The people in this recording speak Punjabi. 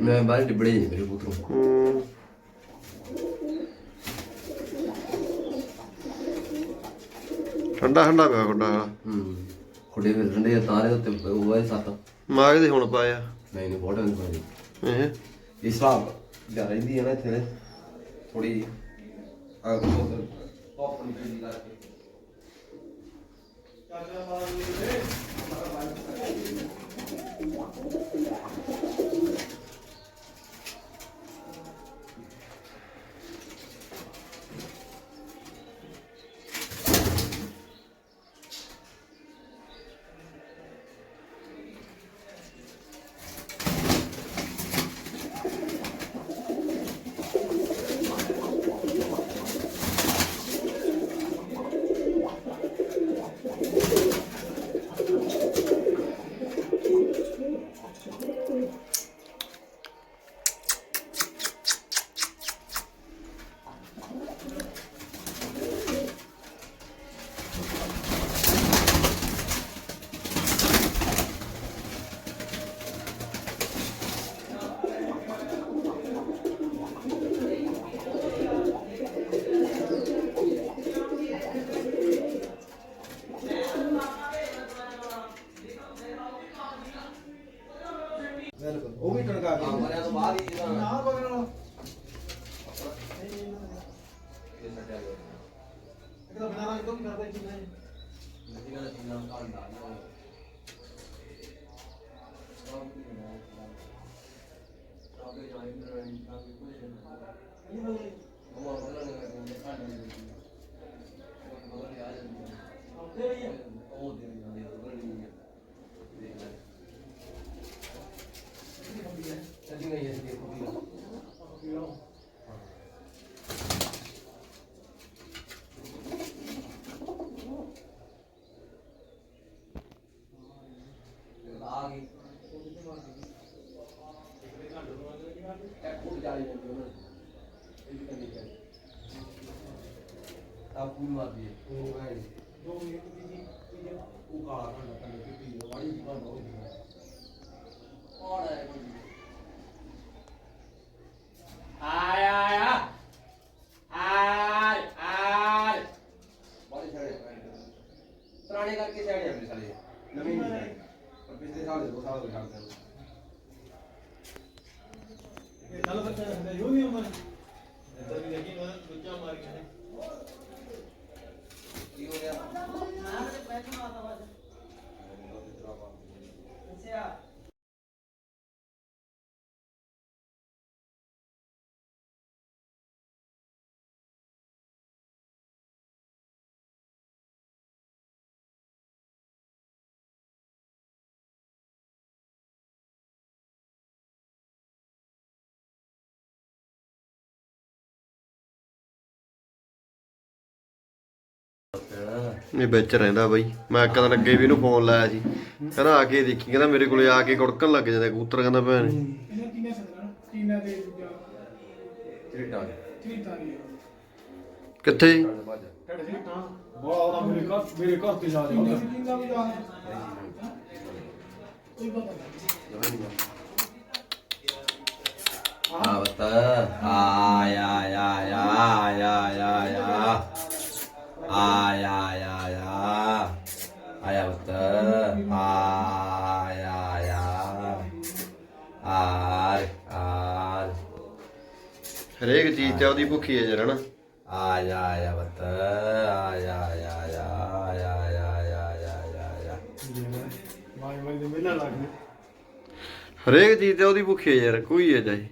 ਮੈਂ ਬਾਹਰ ਡਿਬੜੇ ਜੀ ਮੇਰੇ ਹੂੰ ਠੰਡਾ ਠੰਡਾ ਪਿਆ ਗੁੱਡਾ ਹੂੰ ਖੁੱਡੇ ਵਿੱਚ ਠੰਡੇ ਜਿਹੇ ਤਾਰੇ ਉੱਤੇ ਉਹ ਹੈ ਸੱਤ। ਮਾਗ ਦੇ ਹੁਣ ਪਾਇਆ ਨਹੀਂ ਨਹੀਂ ਬਹੁਤ ਨਹੀਂ ਪਾਣੀ ਇਹ? ਇਸ ਹਿਸਾਬ ਜਾ ਰਹਿੰਦੀ ਹੈ ਨਾ ਇੱਥੇ ਥੋੜੀ ਆ ਟੌਪ ਨਹੀਂ ਕਰਕੇ ਉਹ ਵੀ ਟਣਕਾ ਕੇ। ਮਰਿਆ ਤੋਂ ਬਾਅਦ ਹੀ ਇਹਦਾ ਨਾ ਬਗਣ ਵਾਲਾ। ਇਹ ਸੱਟਿਆ ਗਿਆ। ਇੱਕ ਤਾਂ ਬਿਨਾਂ ਰੰਗ ਤੋਂ ਵੀ ਕਰਦਾ ਚੀਜ਼ਾਂ ਨਹੀਂ ਨਾ ਚੀਜ਼ਾਂ ਕਾਂਡਾ ਆਪੇ ਜਾਈ ਮੇਰੇ ਨਾਲ ਕੋਈ ਨਹੀਂ ਉਹ ਆਪਣਾ ਨੇ ਕਹਿੰਦੇ ਕਾਂਡਾ ਨਹੀਂ ਉਹ ਬਗਲ ਆ ਜਾਂਦੀ ਹੈ ਉਹ ਦੇ ਜਾਂਦੀ ਹੈ ਬਗਲ ਨਹੀਂ ਹੈ ਦੇਖ ਲੈ ਗਈ ਹੈ ਜੀ ਆ ਗਈ ਫੁੱਟ ਜਾਲੀ ਜਾਂਦੀ ਉਹਨਾਂ ਇਹ ਵੀ। ਕੰਨੀ ਚਾਹੀਦੀ ਆ ਪੂਰੀ ਮਾਰਦੀ ਹੈ ਉਹ ਹੈ ਦੋ ਮਿੰਟ ਦੀ ਜੀ ਜੀ ਉਹ ਕਾਲਾ ਕੰਡਾ ਕੰਨੇ ਕਿ ਪੀ ਵਾੜੀ ਦੀ ਕੰਡਾ ਉਹ ਦੀ ਔਰ ਹੈ ਆਇਆ साल के साड़ी हमने साले नवी नहीं साड़ी और पिछले साल से दो साल हो गए साल से चलो बच्चे यूनियन में ਇਹ ਵਿੱਚ ਰਹਿੰਦਾ ਬਾਈ। ਮੈਂ ਇੱਕ ਦਿਨ ਅੱਗੇ ਵੀ ਇਹਨੂੰ ਫੋਨ ਲਾਇਆ ਸੀ। ਕਹਿੰਦਾ ਆ ਕੇ ਦੇਖੀ ਕਹਿੰਦਾ ਮੇਰੇ ਕੋਲੇ ਆ ਕੇ ਗੁੜਕਣ ਲੱਗ ਜਾਂਦਾ ਕਬੂਤਰ ਕਹਿੰਦਾ ਭੈਣ। ਇਹਨਾਂ ਕਿੰਨੇ ਸਦਣਾ? ਟੀਨਾ ਦੇ ਦੂਜਾ? ਤੇਰੀ ਤੀਨ ਤਾਰੀ ਕਿੱਥੇ? ਬੜਾ ਮੇਰੇ ਘਰ ਮੇਰੇ ਘਰ ਤੇ ਜਾ ਰਿਹਾ। ਆ ਬਤਾ। ਆ ਯਾ ਯਾ ਯਾ ਹਰੇਕ ਚੀਜ਼ ਤੇ ਉਹਦੀ ਭੁੱਖੀ ਹੈ ਜਰਾ ਨਾ। ਆ ਯਾ ਯਾ ਬਤਾ ਆ ਯਾ ਯਾ ਯਾ ਯਾ ਯਾ ਯਾ ਯਾ ਯਾ ਯਾ ਮਾਈ ਮਾਈ ਦੇ ਮੇਲਾ ਲੱਗ ਗਿਆ ਹਰੇਕ ਚੀਜ਼ ਤੇ ਉਹਦੀ ਭੁੱਖੀ ਹੈ ਯਾਰ ਕੋਈ ਹੈ। ਚਾਹੇ